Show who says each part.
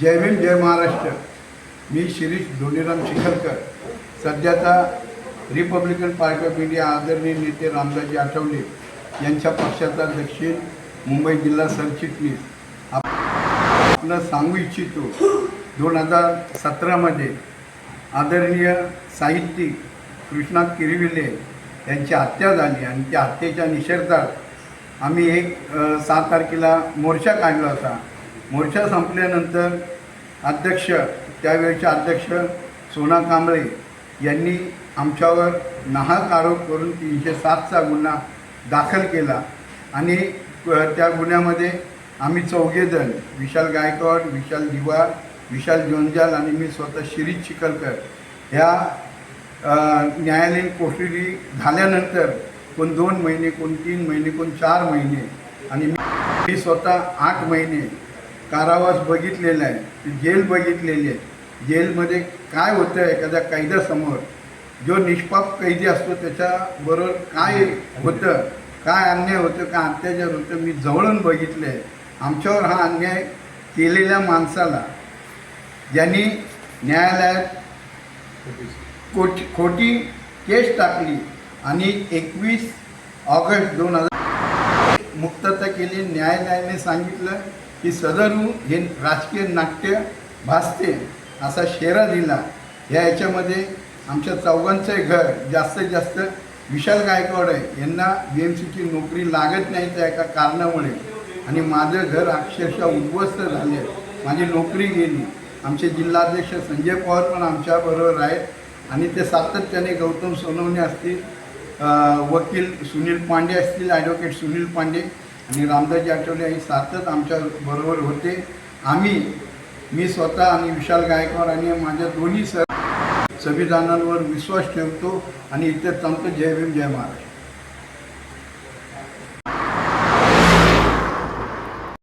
Speaker 1: जय भीम जय महाराष्ट्र. मी शिरीष धोनीराम चिखलकर सध्याचा Republican party of India आदरणीय नेते रामदासजी आठवले यांच्या पक्षाचा दक्षिण मुंबई जिल्हा सरचिटणीस आपण आपलं सांगू इच्छितो दोन हजार सतरामध्ये आदरणीय साहित्यिक कृष्णा किरविले यांची हत्या झाली आणि त्या हत्येच्या निषेधार्थ आम्ही एक सात सहा तारखेला मोर्चा काढला होता. मोर्चा संपल्यानंतर अध्यक्ष त्यावेळचे अध्यक्ष सोना कांबळे यांनी आमच्यावर नाहक आरोप करून तीनशे सातचा गुन्हा दाखल केला. आणि त्या गुन्ह्यामध्ये आम्ही चौघेजण विशाल गायकवाड विशाल दिवार विशाल जोंजाल आणि मी स्वतः शिरीष चिखलकर ह्या न्यायालयीन कोठडी झाल्यानंतर कोण दोन महिने कोण तीन महिने कोण चार महिने आणि मी स्वतः आठ महिने कारावास बघितलेला आहे जेल बघितलेली आहे. जेलमध्ये काय होतं एखाद्या कैद्यासमोर? जो निष्पाप कैदी असतो त्याच्याबरोबर काय होतं? काय अन्याय होतं काय अत्याचार होतं मी जवळून बघितलं आहे आमच्यावर हा अन्याय केलेल्या माणसाला ज्यांनी न्यायालयात खोटी खोटी केस टाकली आणि एकवीस ऑगस्ट दोन हजार मुक्तता केली न्यायालयाने सांगितलं की सदरू हे राजकीय नाट्य भासते असा शेरा दिला. या याच्यामध्ये आमच्या चौघांचं घर जास्तीत जास्त विशाल गायकवाड आहे. यांना बी एम सीची नोकरी लागत नाही त्या एका कारणामुळे. आणि माझं घर अक्षरशः उद्ध्वस्त झाले माझी नोकरी गेली. आमचे जिल्हाध्यक्ष संजय पवार पण आमच्याबरोबर आहेत. आणि ते सातत्याने गौतम सोनवणे असतील वकील सुनील पांडे असतील ॲडव्होकेट सुनील पांडे. आणि रामदासजी आठवले हे सातच आमच्या बरोबर होते. आम्ही मी स्वतः आणि विशाल गायकवाड आणि माझ्या दोन्ही सर संविधानांवर विश्वास ठेवतो आणि इथे चांगलं जय भीम जय महाराष्ट्र.